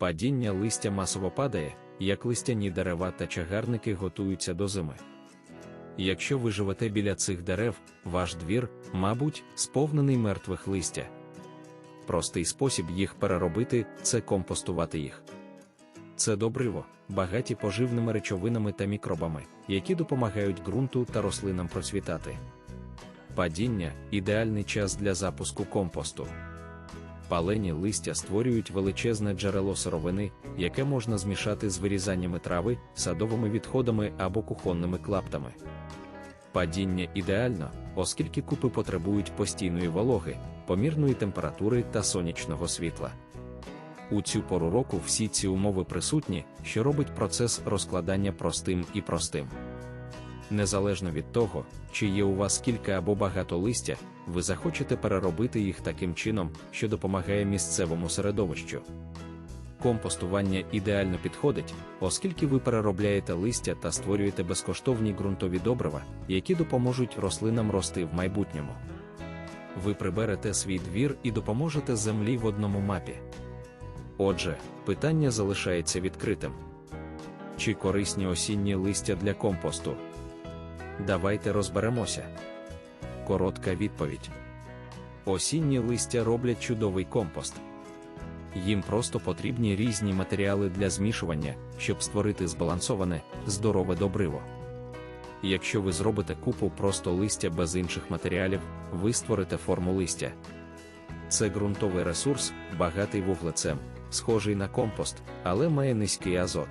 Падіння листя масово падає, як листяні дерева та чагарники готуються до зими. Якщо ви живете біля цих дерев, ваш двір, мабуть, сповнений мертвих листя. Простий спосіб їх переробити це компостувати їх. Це добриво, багаті поживними речовинами та мікробами, які допомагають ґрунту та рослинам процвітати. Падіння ідеальний час для запуску компосту. Палені листя створюють величезне джерело сировини, яке можна змішати з вирізаннями трави, садовими відходами або кухонними клаптами. Падіння ідеально, оскільки купи потребують постійної вологи, помірної температури та сонячного світла. У цю пору року всі ці умови присутні, що робить процес розкладання простим і простим. Незалежно від того, чи є у вас кілька або багато листя, ви захочете переробити їх таким чином, що допомагає місцевому середовищу. Компостування ідеально підходить, оскільки ви переробляєте листя та створюєте безкоштовні ґрунтові добрива, які допоможуть рослинам рости в майбутньому. Ви приберете свій двір і допоможете землі в одному мапі. Отже, питання залишається відкритим. Чи корисні осінні листя для компосту? Давайте розберемося. Коротка відповідь: осінні листя роблять чудовий компост. Їм просто потрібні різні матеріали для змішування, щоб створити збалансоване, здорове добриво. Якщо ви зробите купу просто листя без інших матеріалів, ви створите форму листя. Це ґрунтовий ресурс, багатий вуглецем, схожий на компост, але має низький азот.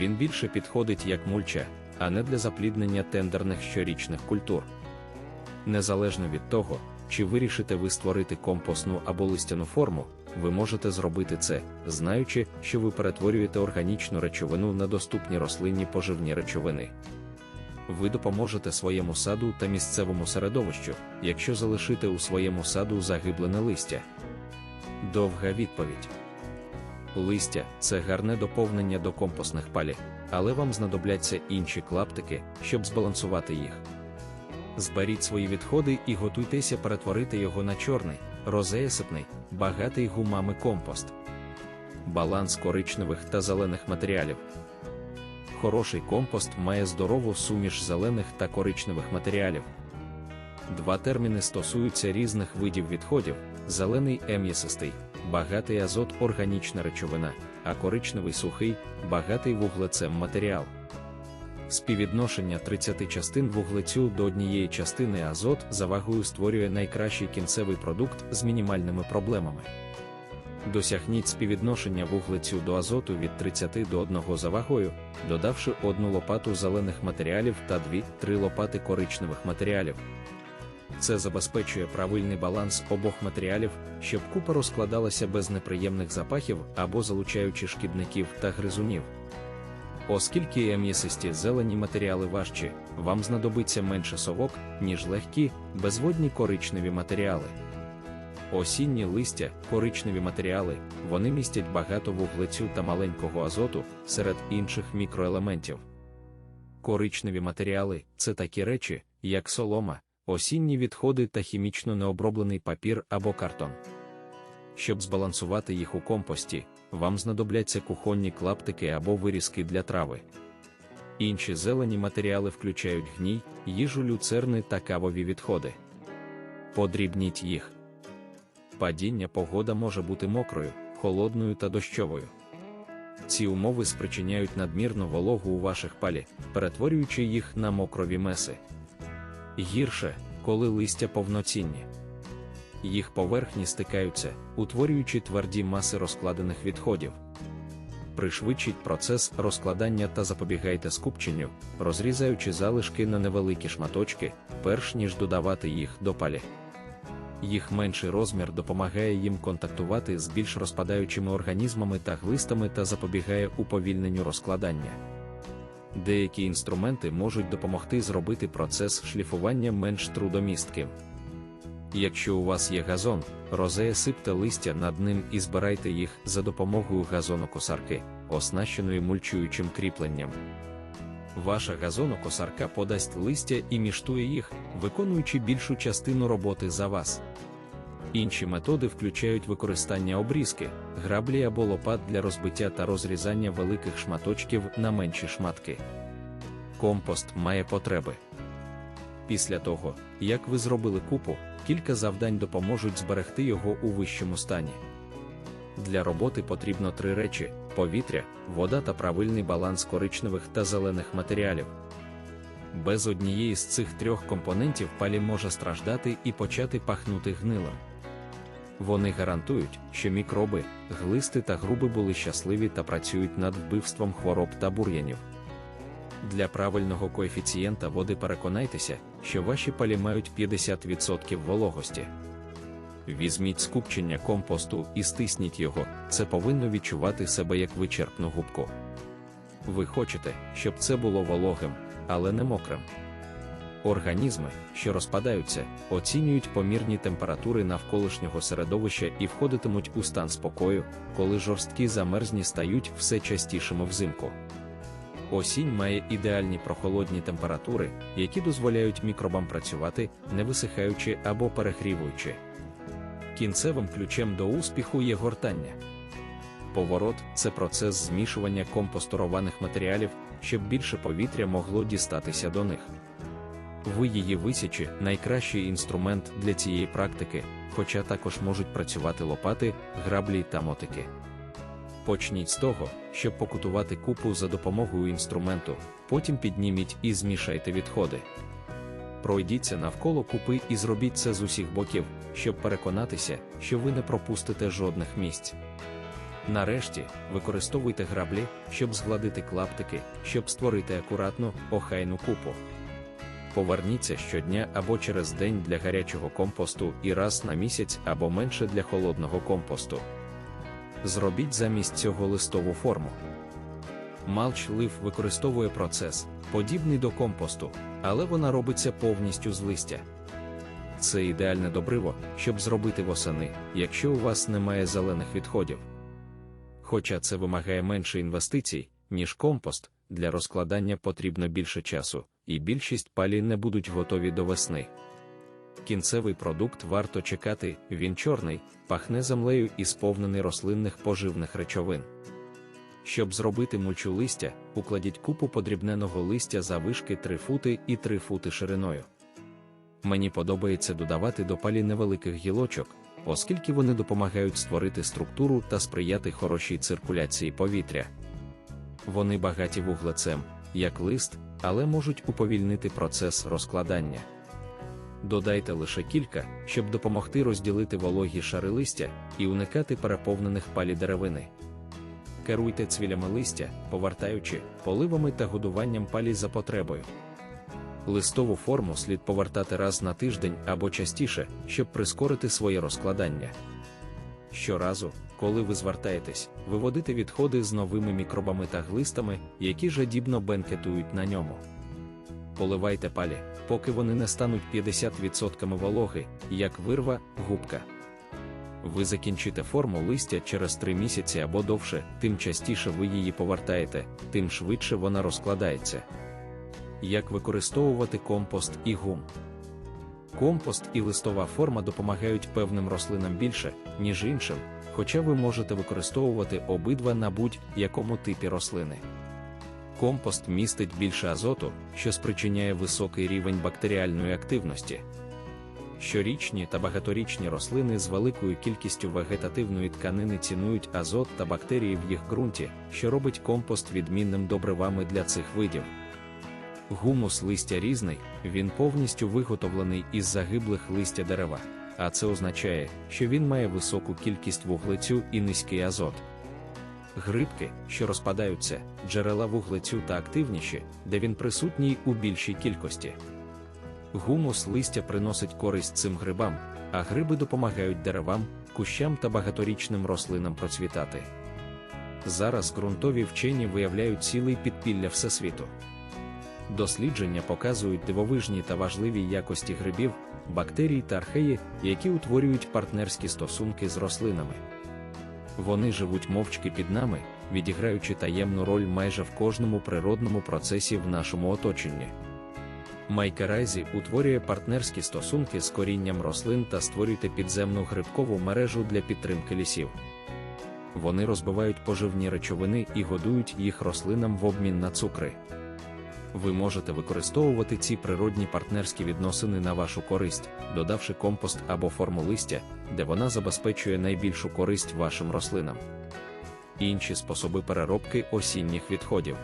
Він більше підходить як мульча, а не для запліднення тендерних щорічних культур. Незалежно від того, чи вирішите ви створити компостну або листяну форму, ви можете зробити це, знаючи, що ви перетворюєте органічну речовину на доступні рослинні поживні речовини. Ви допоможете своєму саду та місцевому середовищу, якщо залишите у своєму саду загиблене листя. Довга відповідь. Листя це гарне доповнення до компостних палів, але вам знадобляться інші клаптики, щоб збалансувати їх. Зберіть свої відходи і готуйтеся перетворити його на чорний, розеясипний, багатий гумами компост. Баланс коричневих та зелених матеріалів. Хороший компост має здорову суміш зелених та коричневих матеріалів. Два терміни стосуються різних видів відходів: зелений ем'ясистий, багатий азот органічна речовина, а коричневий сухий, багатий вуглецем матеріал. Співвідношення 30 частин вуглецю до однієї частини азот за вагою створює найкращий кінцевий продукт з мінімальними проблемами. Досягніть співвідношення вуглецю до азоту від 30 до 1 за вагою, додавши одну лопату зелених матеріалів та 2-3 лопати коричневих матеріалів. Це забезпечує правильний баланс обох матеріалів, щоб купа розкладалася без неприємних запахів або залучаючи шкідників та гризунів. Оскільки м'ясисті зелені матеріали важчі, вам знадобиться менше совок, ніж легкі, безводні коричневі матеріали. Осінні листя, коричневі матеріали, вони містять багато вуглецю та маленького азоту серед інших мікроелементів. Коричневі матеріали це такі речі, як солома, осінні відходи та хімічно необроблений папір або картон. Щоб збалансувати їх у компості, вам знадобляться кухонні клаптики або вирізки для трави. Інші зелені матеріали включають гній, їжу люцерни та кавові відходи. Подрібніть їх. Падіння погода може бути мокрою, холодною та дощовою. Ці умови спричиняють надмірну вологу у ваших палі, перетворюючи їх на мокрові меси. Гірше, коли листя повноцінні. Їх поверхні стикаються, утворюючи тверді маси розкладених відходів. Пришвидшіть процес розкладання та запобігайте скупченню, розрізаючи залишки на невеликі шматочки, перш ніж додавати їх до палі. Їх менший розмір допомагає їм контактувати з більш розпадаючими організмами та глистами та запобігає уповільненню розкладання. Деякі інструменти можуть допомогти зробити процес шліфування менш трудомістким. Якщо у вас є газон, розея сипте листя над ним і збирайте їх за допомогою газонокосарки, оснащеної мульчуючим кріпленням. Ваша газонокосарка подасть листя і міштує їх, виконуючи більшу частину роботи за вас. Інші методи включають використання обрізки, граблі або лопат для розбиття та розрізання великих шматочків на менші шматки. Компост має потреби. Після того, як ви зробили купу, кілька завдань допоможуть зберегти його у вищому стані. Для роботи потрібно три речі: повітря, вода та правильний баланс коричневих та зелених матеріалів. Без однієї з цих трьох компонентів палі може страждати і почати пахнути гнилим. Вони гарантують, що мікроби, глисти та груби були щасливі та працюють над вбивством хвороб та бур'янів. Для правильного коефіцієнта води переконайтеся, що ваші палі мають 50% вологості. Візьміть скупчення компосту і стисніть його, це повинно відчувати себе як вичерпну губку. Ви хочете, щоб це було вологим, але не мокрим. Організми, що розпадаються, оцінюють помірні температури навколишнього середовища і входитимуть у стан спокою, коли жорсткі замерзні стають все частішими взимку. Осінь має ідеальні прохолодні температури, які дозволяють мікробам працювати, не висихаючи або перегрівуючи. Кінцевим ключем до успіху є гортання. Поворот це процес змішування компостурованих матеріалів, щоб більше повітря могло дістатися до них. Ви її висічі найкращий інструмент для цієї практики, хоча також можуть працювати лопати, граблі та мотики. Почніть з того, щоб покутувати купу за допомогою інструменту, потім підніміть і змішайте відходи. Пройдіться навколо купи і зробіть це з усіх боків, щоб переконатися, що ви не пропустите жодних місць. Нарешті, використовуйте граблі, щоб згладити клаптики, щоб створити акуратну, охайну купу. Поверніться щодня або через день для гарячого компосту і раз на місяць або менше для холодного компосту. Зробіть замість цього листову форму. Малч лив використовує процес, подібний до компосту, але вона робиться повністю з листя. Це ідеальне добриво, щоб зробити восени, якщо у вас немає зелених відходів. Хоча це вимагає менше інвестицій, ніж компост, для розкладання потрібно більше часу, і більшість палі не будуть готові до весни. Кінцевий продукт варто чекати, він чорний, пахне землею і сповнений рослинних поживних речовин. Щоб зробити мульчу листя, укладіть купу подрібненого листя за вишки 3 фути і 3 фути шириною. Мені подобається додавати до палі невеликих гілочок, оскільки вони допомагають створити структуру та сприяти хорошій циркуляції повітря. Вони багаті вуглецем, як лист, але можуть уповільнити процес розкладання. Додайте лише кілька, щоб допомогти розділити вологі шари листя і уникати переповнених палі деревини. Керуйте цвілями листя, повертаючи поливами та годуванням палі за потребою. Листову форму слід повертати раз на тиждень або частіше, щоб прискорити своє розкладання. Щоразу, коли ви звертаєтесь, виводите відходи з новими мікробами та глистами, які жадібно бенкетують на ньому. Поливайте палі, поки вони не стануть 50% вологи, як вирва, губка. Ви закінчите форму листя через 3 місяці або довше, тим частіше ви її повертаєте, тим швидше вона розкладається. Як використовувати компост і гум? Компост і листова форма допомагають певним рослинам більше, ніж іншим, хоча ви можете використовувати обидва на будь-якому типі рослини. Компост містить більше азоту, що спричиняє високий рівень бактеріальної активності. Щорічні та багаторічні рослини з великою кількістю вегетативної тканини цінують азот та бактерії в їх ґрунті, що робить компост відмінним добривами для цих видів. Гумус листя різний, він повністю виготовлений із загиблих листя дерева, а це означає, що він має високу кількість вуглецю і низький азот. Грибки, що розпадаються, джерела вуглецю та активніші, де він присутній у більшій кількості. Гумус листя приносить користь цим грибам, а гриби допомагають деревам, кущам та багаторічним рослинам процвітати. Зараз ґрунтові вчені виявляють цілий підпілля всесвіту. Дослідження показують дивовижні та важливі якості грибів, бактерій та археї, які утворюють партнерські стосунки з рослинами. Вони живуть мовчки під нами, відіграючи таємну роль майже в кожному природному процесі в нашому оточенні. Майкерайзі утворює партнерські стосунки з корінням рослин та створюйте підземну грибкову мережу для підтримки лісів. Вони розбивають поживні речовини і годують їх рослинам в обмін на цукри. Ви можете використовувати ці природні партнерські відносини на вашу користь, додавши компост або форму листя, де вона забезпечує найбільшу користь вашим рослинам. Інші способи переробки осінніх відходів.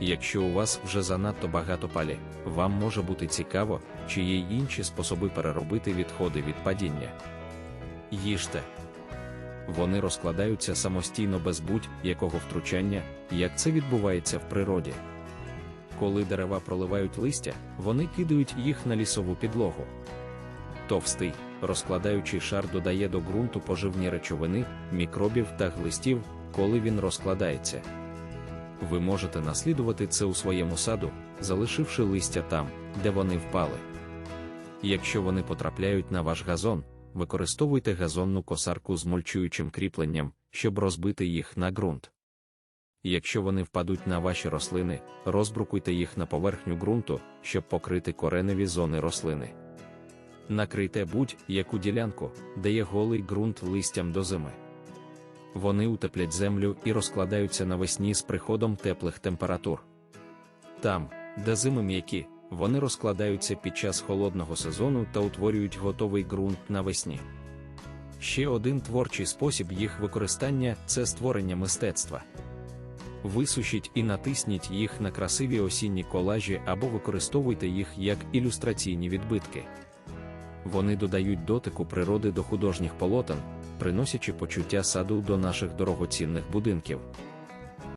Якщо у вас вже занадто багато палі, вам може бути цікаво, чи є інші способи переробити відходи від падіння. Їжте. Вони розкладаються самостійно без будь-якого втручання, як це відбувається в природі. Коли дерева проливають листя, вони кидають їх на лісову підлогу. Товстий, розкладаючий шар додає до ґрунту поживні речовини, мікробів та глистів, коли він розкладається. Ви можете наслідувати це у своєму саду, залишивши листя там, де вони впали. Якщо вони потрапляють на ваш газон, використовуйте газонну косарку з мульчуючим кріпленням, щоб розбити їх на ґрунт. Якщо вони впадуть на ваші рослини, розбрукуйте їх на поверхню ґрунту, щоб покрити кореневі зони рослини. Накрийте будь-яку ділянку, де є голий ґрунт листям до зими. Вони утеплять землю і розкладаються навесні з приходом теплих температур. Там, де зими м'які, вони розкладаються під час холодного сезону та утворюють готовий ґрунт навесні. Ще один творчий спосіб їх використання це створення мистецтва. Висушіть і натисніть їх на красиві осінні колажі або використовуйте їх як ілюстраційні відбитки. Вони додають дотику природи до художніх полотен, приносячи почуття саду до наших дорогоцінних будинків.